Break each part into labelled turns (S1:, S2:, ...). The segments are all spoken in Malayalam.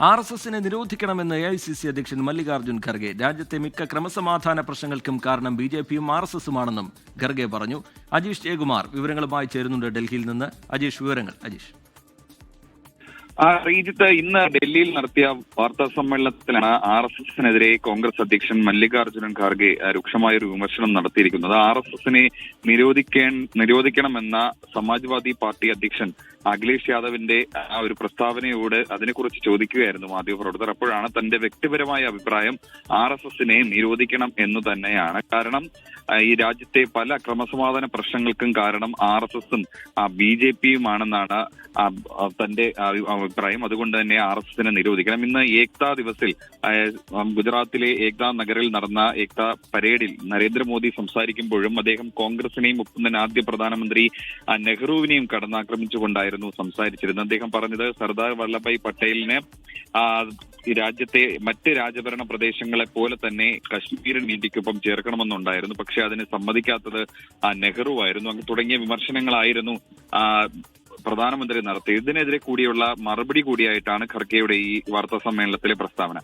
S1: ആർ എസ് എസിനെ നിരോധിക്കണമെന്ന് എ ഐ സി സി അധ്യക്ഷൻ മല്ലികാർജുൻ ഖർഗെ. രാജ്യത്തെ മിക്ക ക്രമസമാധാന പ്രശ്നങ്ങൾക്കും കാരണം ബി ജെ പിയും ആർ എസ് എസുമാണെന്നും ഖർഗെ പറഞ്ഞു. അജീഷ് ജയകുമാർ വിവരങ്ങളുമായി ചേരുന്നുണ്ട് ഡൽഹിയിൽ നിന്ന്. അജീഷ് വിവരങ്ങൾ. അജീഷ്.
S2: ശ്രീജിത്ത് ഇന്ന് ഡൽഹിയിൽ നടത്തിയ വാർത്താ സമ്മേളനത്തിലാണ് ആർ എസ് എസിനെതിരെ കോൺഗ്രസ് അധ്യക്ഷൻ മല്ലികാർജുനൻ ഖാർഗെ രൂക്ഷമായൊരു വിമർശനം നടത്തിയിരിക്കുന്നത്. ആർ എസ് എസിനെ നിരോധിക്കാൻ നിരോധിക്കണമെന്ന സമാജ്വാദി പാർട്ടി അധ്യക്ഷൻ അഖിലേഷ് യാദവിന്റെ ആ ഒരു പ്രസ്താവനയോട് അതിനെക്കുറിച്ച് ചോദിക്കുകയായിരുന്നു മാധ്യമപ്രവർത്തകർ. അപ്പോഴാണ് തന്റെ വ്യക്തിപരമായ അഭിപ്രായം ആർ എസ് എസിനെ നിരോധിക്കണം എന്ന് തന്നെയാണ്. കാരണം ഈ രാജ്യത്തെ പല ക്രമസമാധാന പ്രശ്നങ്ങൾക്കും കാരണം ആർ എസ് എസും ബി ജെ പിയുമാണെന്നാണ് തന്റെ അഭിപ്രായം. അതുകൊണ്ട് തന്നെ ആർ എസ് എസിനെ നിരോധിക്കണം. ഇന്ന് ഏക്താ ദിവസിൽ ഗുജറാത്തിലെ ഏക്താ നഗറിൽ നടന്ന ഏക്താ പരേഡിൽ നരേന്ദ്രമോദി സംസാരിക്കുമ്പോഴും അദ്ദേഹം കോൺഗ്രസിനെയും ഒപ്പം തന്നെ ആദ്യ പ്രധാനമന്ത്രി നെഹ്റുവിനെയും കടന്നാക്രമിച്ചുകൊണ്ടായിരുന്നു സംസാരിച്ചിരുന്നത്. അദ്ദേഹം പറഞ്ഞത് സർദാർ വല്ലഭായ് പട്ടേലിനെ രാജ്യത്തെ മറ്റ് രാജഭരണ പ്രദേശങ്ങളെ പോലെ തന്നെ കശ്മീരിന് ഇന്ത്യക്കൊപ്പം ചേർക്കണമെന്നുണ്ടായിരുന്നു. പക്ഷെ അതിനെ സമ്മതിക്കാത്തത് നെഹ്റു ആയിരുന്നു. അങ്ങ് തുടങ്ങിയ വിമർശനങ്ങളായിരുന്നു പ്രധാനമന്ത്രി നടത്തിയത്. ഇതിനെതിരെ കൂടിയുള്ള മറുപടി കൂടിയായിട്ടാണ് ഖർഗെയുടെ ഈ വാർത്താ സമ്മേളനത്തിലെ പ്രസ്താവന.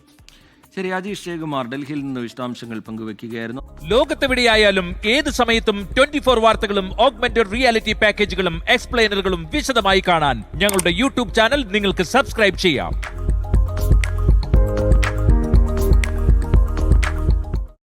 S1: ശരി അജീഷ് ജയകുമാർ ഡൽഹിയിൽ നിന്ന് വിശദാംശങ്ങൾ പങ്കുവെക്കുകയായിരുന്നു.
S3: ലോകത്തെവിടെയായാലും ഏത് സമയത്തും ട്വന്റി ഫോർ വാർത്തകളും ഓഗ്മെന്റഡ് റിയാലിറ്റി പാക്കേജുകളും എക്സ്പ്ലെയിനറുകളും വിശദമായി കാണാൻ ഞങ്ങളുടെ യൂട്യൂബ് ചാനൽ നിങ്ങൾക്ക് സബ്സ്ക്രൈബ് ചെയ്യാം.